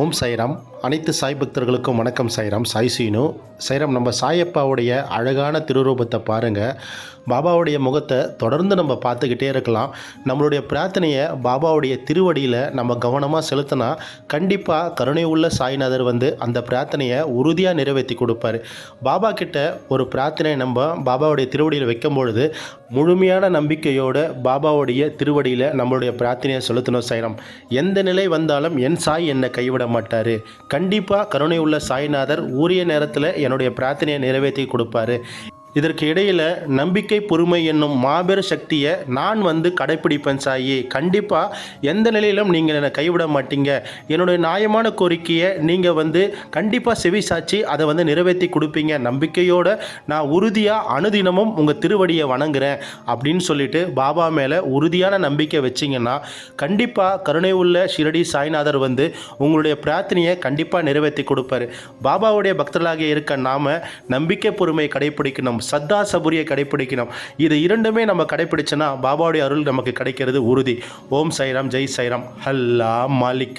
ஓம் சைராம். அனைத்து சாய் பக்தர்களுக்கும் வணக்கம் சைராம் சாய் சீனு. சைராம் நம்ம சாயப்பாவுடைய அழகான திருரூபத்தை பாருங்கள் பாபாவுடைய முகத்தை தொடர்ந்து நம்ம பார்த்துக்கிட்டே இருக்கலாம். நம்மளுடைய பிரார்த்தனையை பாபாவுடைய திருவடியில் நம்ம கவனமாக செலுத்தினா கண்டிப்பாக கருணை உள்ள சாய்நாதர் வந்து அந்த பிரார்த்தனையை உறுதியாக நிறைவேற்றி கொடுப்பாரு. பாபா கிட்ட ஒரு பிரார்த்தனையை நம்ம பாபாவுடைய திருவடியில் வைக்கும் பொழுது முழுமையான நம்பிக்கையோடு பாபாவுடைய திருவடியில் நம்மளுடைய பிரார்த்தனையை செலுத்தணும் சைராம். எந்த நிலை வந்தாலும் என் சாய் என்னை கைவிட மாட்டார். கண்டிப்பாக கருணை உள்ள சாய்நாதர் உரிய நேரத்தில் என்னுடைய பிரார்த்தனையை நிறைவேற்றி கொடுப்பாரு. இதற்கு இடையில் நம்பிக்கை பொறுமை என்னும் மாபெரும் சக்தியை நான் வந்து கடைப்பிடிப்பேன் சாயி. கண்டிப்பாக எந்த நிலையிலும் நீங்கள் என்னை கைவிட மாட்டீங்க. என்னுடைய நியாயமான கோரிக்கையை நீங்கள் வந்து கண்டிப்பாக செவி சாட்சி அதை வந்து நிறைவேற்றி கொடுப்பீங்க. நம்பிக்கையோடு நான் உறுதியாக அனுதினமும் உங்கள் திருவடியை வணங்குறேன் அப்படின்னு சொல்லிட்டு பாபா மேலே உறுதியான நம்பிக்கை வச்சிங்கன்னா கண்டிப்பாக கருணை உள்ள ஷிரடி சாய்நாதர் வந்து உங்களுடைய பிரார்த்தனையை கண்டிப்பாக நிறைவேற்றி கொடுப்பாரு. பாபாவுடைய பக்தர்களாக இருக்க நாம நம்பிக்கை பொறுமையை கடைப்பிடிக்கணும். சத்தா சபுரியை கடைப்பிடிக்கணும். இது இரண்டுமே நம்ம கடைப்பிடிச்சோன்னா பாபாவுடைய அருள் நமக்கு கிடைக்கிறது உறுதி. ஓம் சைராம் ஜெய் சைராம். ஹல்லா மாலிக்.